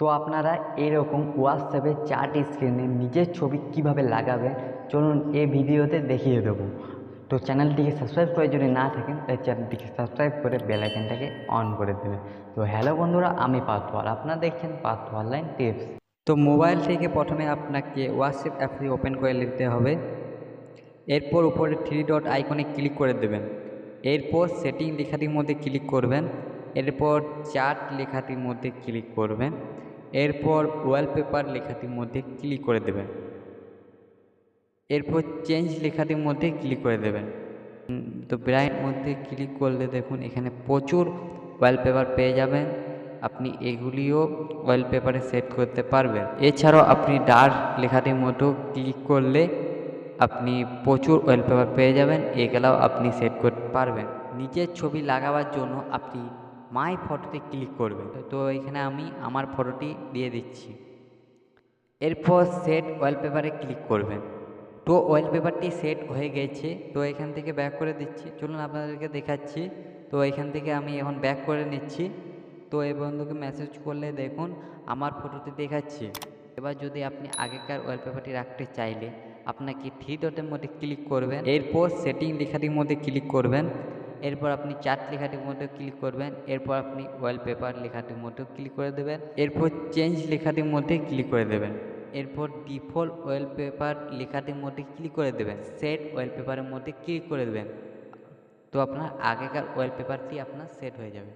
তো আপনারা এরকম হোয়াটসঅ্যাপে চার্ট স্ক্রিনে নিজের ছবি কীভাবে লাগাবেন, চলুন এই ভিডিওতে দেখিয়ে দেবো। তো চ্যানেলটিকে সাবস্ক্রাইব করে যদি না থাকেন তাই চ্যানেলটিকে সাবস্ক্রাইব করে বেল আইকনটাকে অন করে দেবেন। তো হ্যালো বন্ধুরা, আমি পার্থ আপনারা দেখছেন পার্থ অনলাইন টিপস তো মোবাইল থেকে প্রথমে আপনাকে হোয়াটসঅ্যাপ অ্যাপটি ওপেন করে নিতে হবে। এরপর উপরে থ্রি ডট আইকনে ক্লিক করে দেবেন। এরপর সেটিং লেখাটির মধ্যে ক্লিক করবেন। এরপর চার্ট লেখাটির মধ্যে ক্লিক করবেন। এরপর ওয়ালপেপার লেখাটির মধ্যে ক্লিক করে দেবেন। এরপর চেঞ্জ লেখাটির মধ্যে ক্লিক করে দেবেন। তো ব্রাইট মধ্যে ক্লিক করলে দেখুন এখানে প্রচুর ওয়ালপেপার পেয়ে যাবেন। আপনি এগুলিও ওয়ালপেপারে সেট করতে পারবেন। এছাড়াও আপনি ডার্ক লেখাটির মতো ক্লিক করলে আপনি প্রচুর ওয়ালপেপার পেয়ে যাবেন। এগুলাও আপনি সেট করতে পারবেন। নিজের ছবি লাগাবার জন্য আপনি মাই ফটোতে ক্লিক করবেন তো এখানে আমি আমার ফটোটি দিয়ে দিচ্ছি। এরপর সেট ওয়ালপেপারে ক্লিক করবেন। তো ওয়ালপেপারটি সেট হয়ে গেছে। তো এখান থেকে ব্যাক করে দিচ্ছি। চলুন আপনাদেরকে দেখাচ্ছি। তো এখান থেকে আমি এখন ব্যাক করে নিচ্ছি। তো এই বন্ধুকে মেসেজ করলে দেখুন, আমার ফটোতে দেখাচ্ছে। এবার যদি আপনি আগেকার ওয়ালপেপারটি রাখতে চাইলে, আপনাকে থ্রি ডটের মধ্যে ক্লিক করবেন। এরপর সেটিং লেখাটির মধ্যে ক্লিক করবেন। এরপর আপনি চার্ট লেখাটির মধ্যে ক্লিক করবেন, এরপর আপনি ওয়ালপেপার লেখাটির মধ্যে ক্লিক করে দেবেন, এরপর চেঞ্জ লেখাটির মধ্যে ক্লিক করে দেবেন, এরপর ডিফল্ট ওয়ালপেপার লেখাটির মধ্যে ক্লিক করে দেবেন সেট ওয়ালপেপারের মধ্যে ক্লিক করে দেবেন। তো আপনার আগেকার ওয়ালপেপারটি আপনার সেট হয়ে যাবে।